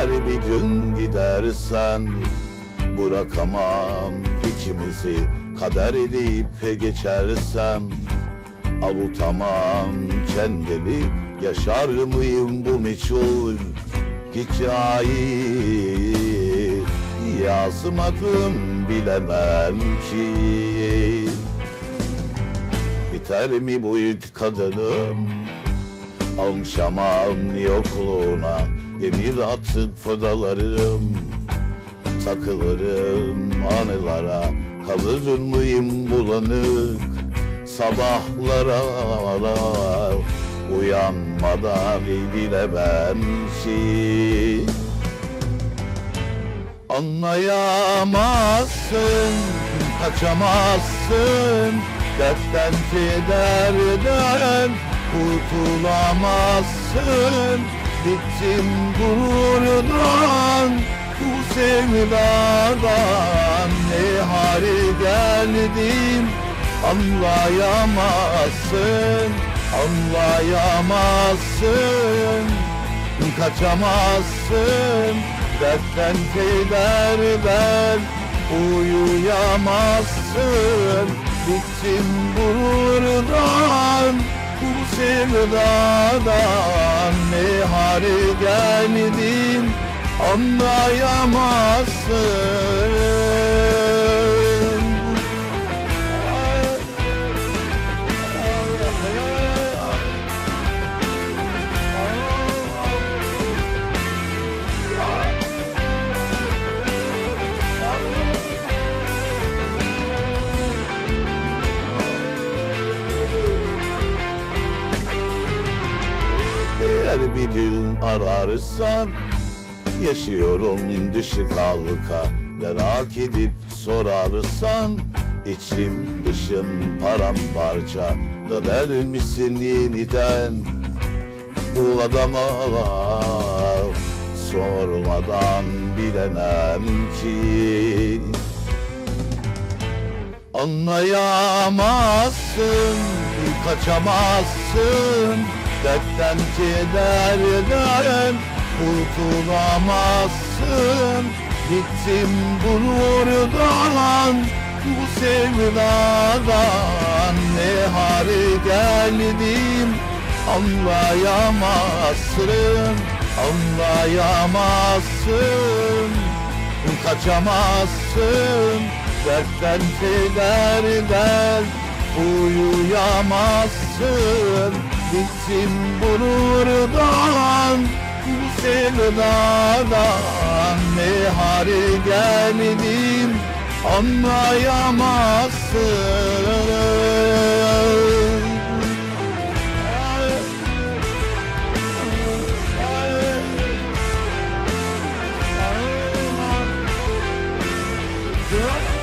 Eğer bir gün gidersen Bırakamam ikimizi. Kader edip geçersem Avutamam kendimi. Yaşar mıyım bu meçhul Hikayeyi? Yazmadım bilemem ki. Biter mi bu ilk kadınım? Almışamam yokluğuna Emir atıp fırdalarım Takılırım anılara. Kalır mıyım bulanık Sabahlara? Uyanmadan bilemem ki Anlayamazsın, kaçamazsın. Dertten kederden kurtulamazsın Bittim gururdan, bu sevdadan Ne hale geldim? Anlayamazsın Anlayamazsın, kaçamazsın. Dertten kederden uyuyamazsın. Bittim gururdan sevdadan Ne hale geldim anlayamazsın Eğer bir gün ararsan Yaşıyorum dışı kalka Merak edip sorarsan içim dışım paramparça. Döner misin yeniden? Bu adama Sormadan bilemem ki. Anlayamazsın, kaçamazsın Dertten kederden kurtulamazsın Bittim gururdan, bu sevdadan. Ne hale geldim anlayamazsın Anlayamazsın, kaçamazsın Dertten kederden uyuyamazsın Gitsin buradan bu Ne hale geldim anlayamazsın Yeah.